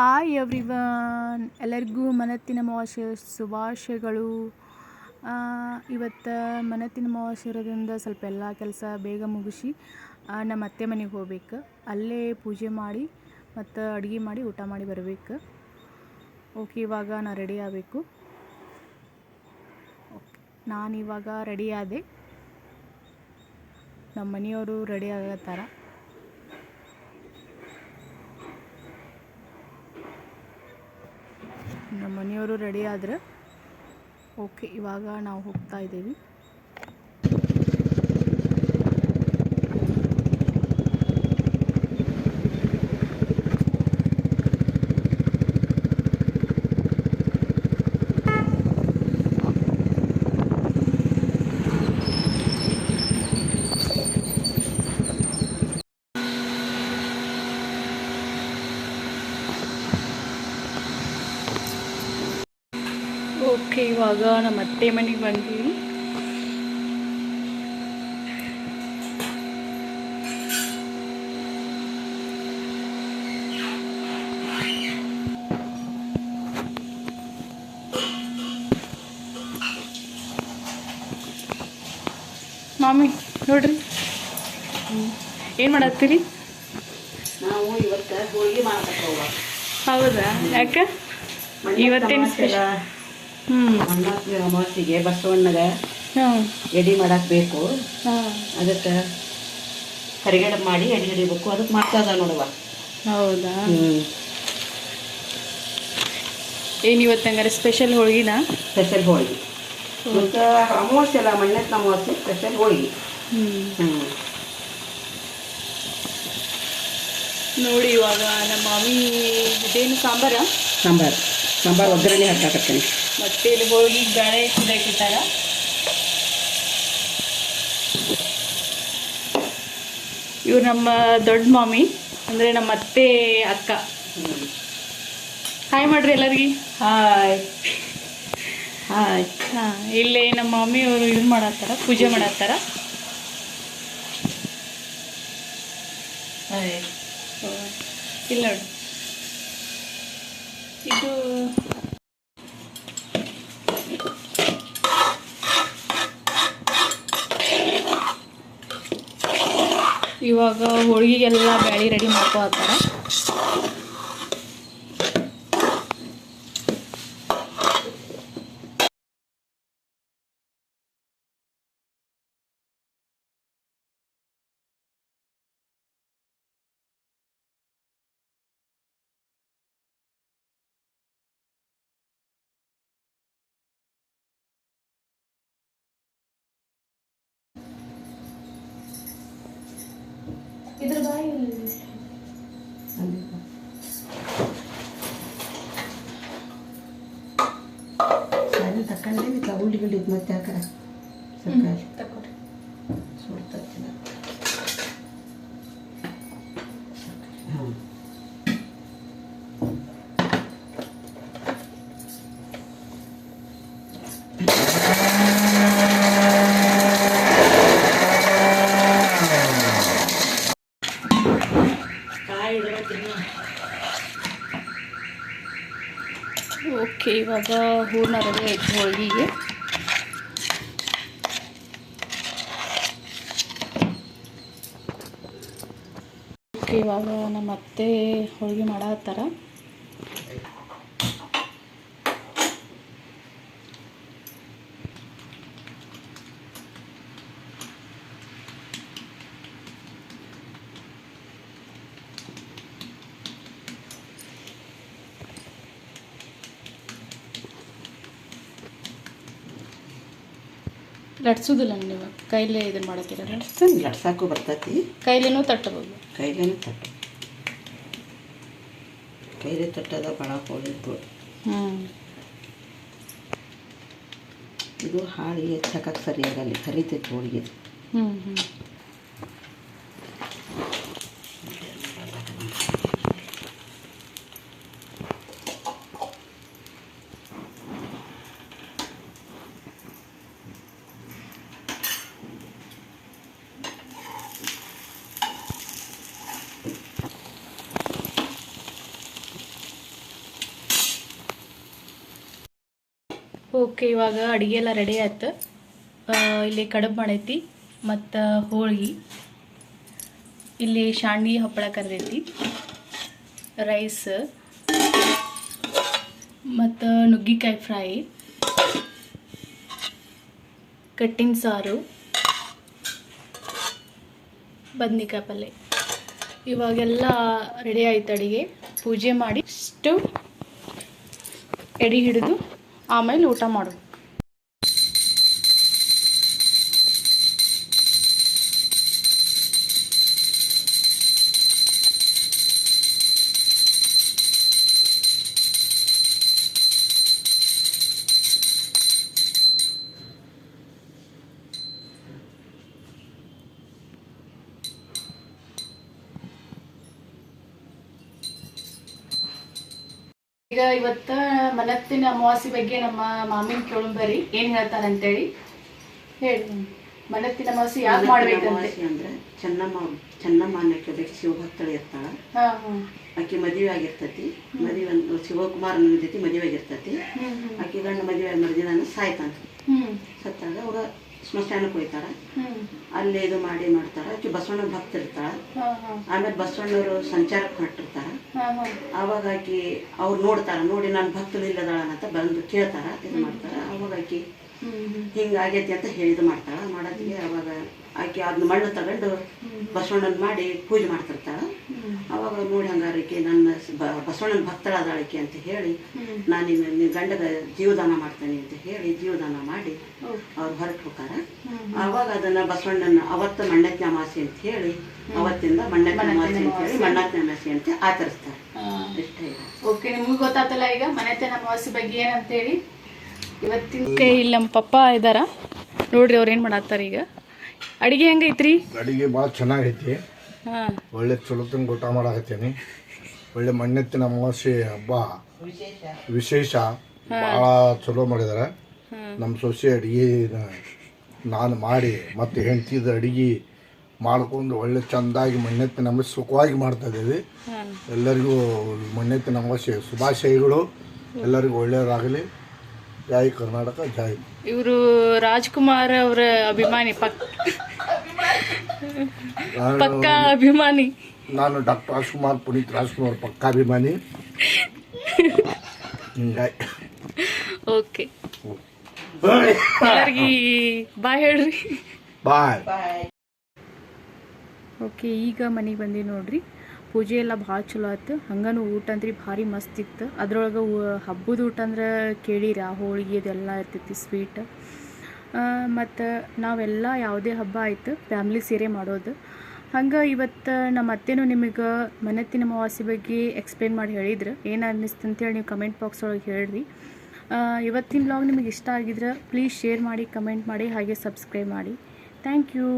Hi everyone ಎಲ್ಲರಿಗೂ ಮನತ್ತಿನ ಅಮಾವಾಸ್ಯೆ ಶುಭಾಶಯಗಳು. ಇವತ್ತು ಮನತ್ತಿನ ಅಮಾವಾಸ್ಯೆ ಇರೋದ್ರಿಂದ ಸ್ವಲ್ಪ ಎಲ್ಲ ಕೆಲಸ ಬೇಗ ಮುಗಿಸಿ ನಮ್ಮ ಅತ್ತೆ ಮನೆಗೆ ಹೋಗ್ಬೇಕು. ಅಲ್ಲೇ ಪೂಜೆ ಮಾಡಿ ಮತ್ತು ಅಡುಗೆ ಮಾಡಿ ಊಟ ಮಾಡಿ ಬರಬೇಕು. ಓಕೆ ಇವಾಗ ನಾನು ರೆಡಿ ಆಗಬೇಕು. ಓಕೆ ನಾನು ಇವಾಗ ರೆಡಿ ಆದೆ. ನಮ್ಮ ಮನೆಯವರು ರೆಡಿ ಆಗತ್ತಾರ ನಮ್ಮ ಮನೆಯವರು ರೆಡಿ ಆದರೆ ಓಕೆ ಇವಾಗ ನಾವು ಹೋಗ್ತಾ ಇದ್ದೀವಿ. ಓಕೆ ಇವಾಗ ನಮ್ಮ ಅತ್ತೆ ಮನೆಗೆ ಬಂದೀವಿ. ಮಾಮಿ ನೋಡ್ರಿ. ಏನು ಮಾಡತ್ತೀರಿ? ನಾವು ಇವತ್ತು ಹೋಳಿಗೆ ಹೌದಾ? ಯಾಕೆ? ಇವತ್ತೇನು ಅಮಾವಾಸ್ಯೆ ಅಮಾವಾಸ್ಯೆಗೆ ಬಸವಣ್ಣಗ ಎಡಿ ಎಡೆ ಮಾಡಕ್ ಬೇಕು. ಅದಕ್ಕೆ ಕರಿಗಡ ಮಾಡಿ ಎಡಿ ಹಿಡಿಬೇಕು ಅದಕ್ಕೆ ಮಾಡ್ತದ ನೋಡುವ ಹೌದಾ? ಏನು ಇವತ್ತು ಹಂಗಾರೆ ಸ್ಪೆಷಲ್ ಹೋಳಿಗೆನಾ? ಸ್ಪೆಷಲ್ ಹೋಳಿಗೆ. ಮತ್ತು ಅಮಾವಾಸ್ಯೆ ಅಲ್ಲ ಮಣ್ಣೆ ಅಮಾವಾಸ್ಯೆ ಸ್ಪೆಷಲ್ ಹೋಳಿಗೆ. ಹ್ಞೂ ನೋಡಿ ಇವಾಗ ನಮ್ಮ ಮಮ್ಮಿ ಇದೇನು ಸಾಂಬಾರ? ಸಾಂಬಾರು. ಸಾಂಬಾರು ಒಗ್ಗರಣೆ ಹಾಕಾಕತ್ತೀನಿ ಮತ್ತೆ ಇಲ್ಲಿ ಹೋಳಿಗೆ ಬೇಳೆ ಕುದಿಯಾಕಿಟ್ಟಾರ ಇವ್ರು ನಮ್ಮ ದೊಡ್ಡ ಮಾಮಿ ಅಂದರೆ ನಮ್ಮ ಅತ್ತೆ ಅಕ್ಕ. ಹಾಯ್ ಮಾಡ್ರಿ ಎಲ್ಲರಿಗೆ. ಹಾಯ್ ಹಾಯ್ ಹಾಂ ಇಲ್ಲಿ ನಮ್ಮ ಮಮ್ಮಿ ಅವರು ಇದು ಮಾಡತ್ತಾರ ಪೂಜೆ ಮಾಡತ್ತಾರ. ಇಲ್ಲ ನೋಡಿ. ಇದು ಇವಾಗ ಹೋಳಿಗೆಗೆಲ್ಲ ಬ್ಯಾಳಿ ರೆಡಿ ಮಾಡ್ಕೊತಾರ ಇದ್ರ ಬಾಯಿ ಸರಿ ತಕೊಂಡೆ ಇಲ್ಲ ಉಳ್ಳಿಗಡ್ಡಿ ಮತ್ತೆ ಹಾಕರ ಸರ್ಕಾರಿ ತಕೊರಿ ಸುಡ್ತತ್ತಿನ ಓಕೆ ಇವಾಗ ಹೂರ್ಣ ರೆಡಿ ಆಯಿತು ಹೋಳಿಗೆ ಇವಾಗ ನಮ್ಮ ಅತ್ತೆ ಹೋಳಿಗೆ ಮಾಡತ್ತಾರ ಲಟ್ಸೋದಿಲ್ಲ ನೀವು? ಕೈಲೇ ಇದನ್ನು ಲಟ್ಸನ್ ಲಟ್ಸಾಕು ಬರ್ತೈತಿ. ಕೈಲೇನೂ ತಟ್ಟಬಹುದು. ಕೈಲೇನೂ ತಟ್ಟ. ಕೈಲೇ ತಟ್ಟದ ಭಾಳ ಹೋಳಿದ್ದು ಹ್ಞೂ ಇದು ಹಾಳಿಗೆ ಹೆಚ್ಚಕ್ಕೆ ಸರಿಯಾಗಲ್ಲ ಕರಿತೈತಿ ಹೋಳಿಗೆ ಹ್ಞೂ ಹ್ಞೂ ಓಕೆ, ಇವಾಗ ಅಡುಗೆ ಎಲ್ಲ ರೆಡಿ ಆಯ್ತು. ಇಲ್ಲಿ ಕಡುಬು ಮಾಡೈತಿ, ಮತ್ತು ಹೋಳಿಗೆ. ಇಲ್ಲಿ ಶಾಂಡ್ಗಿ ಹಪ್ಪಳ ಕರ್ದೈತಿ, ರೈಸ್, ಮತ್ತು ನುಗ್ಗಿಕಾಯಿ ಫ್ರೈ, ಕಟ್ಟಿನ ಸಾರು, ಬದ್ನಿಕಾಯಿ ಪಲ್ಯ ಇವಾಗೆಲ್ಲ ರೆಡಿ ಆಯ್ತು ಅಡುಗೆ. ಪೂಜೆ ಮಾಡಿ ಇಷ್ಟು ಎಡಿ ಹಿಡಿದು ಆಮೇಲೆ ಊಟ ಮಾಡು. ಈಗ ಇವತ್ತ ಮನತ್ತಿನ ಅಮಾವಾಸ್ಯೆ ಬಗ್ಗೆ ನಮ್ಮ ಮಾಮಿನ ಕೇಳುಂಬರಿ. ಏನ್ ಹೇಳ್ತಾರಂತೇಳಿ ಹೇಳಿ. ಮನತ್ತಿನ ಅಮಾವಾಸ್ಯೆ ಯಾಕೆ ಮಾಡಬೇಕು ಅಂತ ಅಂದ್ರೆ ಚೆನ್ನಮ್ಮ ಚೆನ್ನಮ್ಮ ಅನ್ನಕ್ಕೆ ಶಿವ ಶಿವಭಕ್ತಳು ಇರ್ತಾಳ. ಹಾ ಹಾ. ಆಕಿ ಮದುವೆ ಆಗಿರ್ತತಿ. ಮದುವೆ ಒಂದು ಶಿವಕುಮಾರನ ಜೊತೆ ಮದುವೆ ಆಗಿರ್ತತಿ. ಆಕೆ ಗಂಡ ಮದುವೆ ಮರುದಿನ ಸಾಯ್ತಾನ. ಸತ್ತಾಗ ಅವ್ರ ಸ್ಮಶಾನಕ್ಕೆ ಹೋಯ್ತಾರ. ಅಲ್ಲಿ ಇದು ಮಾಡಿ ಮಾಡ್ತಾರ. ಆಕೆ ಬಸವಣ್ಣ ಭಕ್ತ ಇರ್ತಾಳ. ಹಾ ಹಾ. ಆಮೇಲೆ ಬಸವಣ್ಣವರು ಸಂಚಾರಕ್ಕೆ ಹೊರಟಿರ್ತಾರ. ಅವಾಗ ಆಕೆ ಅವ್ರು ನೋಡ್ತಾರ ನೋಡಿ ನಾನು ಭಕ್ತರು ಇಲ್ಲದಾಳ ಅಂತ ಬಂದು ಕೇಳ್ತಾರ ಇದು ಮಾಡ್ತಾರ. ಅವಾಗ ಆಕಿ ಹ್ಮ್ ಹ್ಮ್. ಹಿಂಗ ಆಗೈತಿ ಅಂತ ಹೇಳಿದು ಮಾಡ್ತಾಳ. ಮಾಡೋದಿಗೆ ಅವಾಗ ಆಕೆ ಅದನ್ನ ಮಣ್ಣು ತಗೊಂಡು ಬಸವಣ್ಣನ ಮಾಡಿ ಪೂಜೆ ಮಾಡ್ತಿರ್ತಾಳ. ಅವಾಗ ನೋಡಿ ಹಂಗಾರಿಕೆ ನನ್ನ ಬ- ಬಸವಣ್ಣನ ಭಕ್ತರಾದಾಳಿಕೆ ಅಂತ ಹೇಳಿ ನಾನು ನಿನ್ನ ಗಂಡದ ಜೀವದಾನ ಮಾಡ್ತೇನೆ ಅಂತ ಹೇಳಿ ಜೀವದಾನ ಮಾಡಿ. ಅವ್ರು ಹೊರಟು ಹೋಗಾರ ಹ್ಮ್. ಅವಾಗ ಅದನ್ನ ಬಸವಣ್ಣನ ಅವತ್ತು ಅಮಾಸೆ ಅಂತ ಹೇಳಿ ಅವತ್ತಿಂದ ಮಂಡ್ಯ ಅಮಾಸೆ ಅಂತ ಹೇಳಿ ಅಮಾಸೆ ಅಂತ ಆಚರಿಸ್ತಾರೆ. ಓಕೆ ನಿಮ್ಗೆ ಗೊತ್ತಾತಲ್ಲ ಈಗ ಮನೆತನ ಅಮಾವಾಸ್ಯೆ ಬಗ್ಗೆ ಏನಂತೇಳಿ? ಇವತ್ತಿನ ಇಲ್ಲಿ ನಮ್ಮ ಪಪ್ಪ ಇದಾರ. ನೋಡ್ರಿ ಅವ್ರು ಏನು ಮಾಡತ್ತಾರ ಈಗ. ಅಡಿಗೆ ಹೆಂಗೈತ್ರಿ? ಅಡಿಗೆ ಭಾಳ ಚೆನ್ನಾಗೈತಿ. ಒಳ್ಳೆ ಚಲೋತನ ಊಟ ಮಾಡಾಕತ್ತೀನಿ. ಒಳ್ಳೆ ಮಣ್ಣೆತ್ತಿನ ಅಮಾವಾಸ್ಯೆ ಹಬ್ಬ. ವಿಶೇಷ. ಭಾಳ ಚಲೋ ಮಾಡಿದಾರೆ. ನಮ್ಮ ಸೊಸೆ ಅಡಿಗೆ ನಾನು ಮಾಡಿ ಮತ್ತು ಹೆಂಡತಿದ ಅಡಿಗೆ ಮಾಡ್ಕೊಂಡು ಒಳ್ಳೆ ಚೆಂದಾಗಿ ಮಣ್ಣೆತ್ತಿನ ನಮ್ಮ ಸುಖವಾಗಿ ಮಾಡ್ತಾ ಇದ್ದೀವಿ. ಎಲ್ಲರಿಗೂ ಮಣ್ಣೆತ್ತಿನ ಅಮಾವಾಸ್ಯೆ ಶುಭಾಶಯಗಳು. ಎಲ್ಲರಿಗೂ ಒಳ್ಳೆಯದಾಗಲಿ ಜೈ ಕರ್ನಾಟಕ ಜೈ. ಇವರು ರಾಜ್ಕುಮಾರ್ ಅವರ ಅಭಿಮಾನಿ ಪಕ್ ನಾನು ಪಕ್ಕ ಅಭಿಮಾನಿ. ನಾನು ಡಾಕ್ಟರ್ ರಾಜ್ಕುಮಾರ್ ಪುನೀತ್ ರಾಜ್ಕುಮಾರ್ ಪಕ್ಕಾಭಿಮಾನಿ ಹಿಂಗಾಗಿ. ಓಕೆ. ಎಲ್ಲರಿಗೆ ಬಾಯ್ ಹೇಳ್ರಿ. ಬಾಯ್ ಓಕೆ ಈಗ ಮನೆಗೆ ಬಂದೀವಿ ನೋಡ್ರಿ. ಪೂಜೆ ಎಲ್ಲ ಭಾಳ ಚಲೋ ಆಯ್ತು. ಹಂಗನು ಊಟ ಅಂದ್ರೆ ಭಾರಿ ಮಸ್ತ್ ಇತ್ತು. ಅದ್ರೊಳಗೆ ಹಬ್ಬದ ಊಟ ಅಂದ್ರೆ ಕೇಳಿರ ಹೋಳಿಗೆ ಅದೆಲ್ಲ ಇರ್ತೈತಿ ಸ್ವೀಟ್ ಮತ್ತು ನಾವೆಲ್ಲ ಯಾವುದೇ ಹಬ್ಬ ಆಯ್ತು ಫ್ಯಾಮ್ಲಿ ಸೀರೆ ಮಾಡೋದು. ಹಂಗೆ ಇವತ್ತು ನಮ್ಮ ಅತ್ತೆನೂ ನಿಮಗೆ ಮನೆತ್ತಿನ ಅಮಾವಾಸ್ಯೆ ಬಗ್ಗೆ ಎಕ್ಸ್ಪ್ಲೇನ್ ಮಾಡಿ ಹೇಳಿದ್ರು. ಏನು ಅನ್ನಿಸ್ತು ಅಂತೇಳಿ ನೀವು ಕಮೆಂಟ್ ಬಾಕ್ಸ್ ಒಳಗೆ ಹೇಳ್ರಿ. ಇವತ್ತಿನ ಬ್ಲಾಗ್ ನಿಮಗೆ ಇಷ್ಟ ಆಗಿದ್ರೆ ಪ್ಲೀಸ್ ಶೇರ್ ಮಾಡಿ ಕಮೆಂಟ್ ಮಾಡಿ, ಹಾಗೆ ಸಬ್ಸ್ಕ್ರೈಬ್ ಮಾಡಿ. Thank you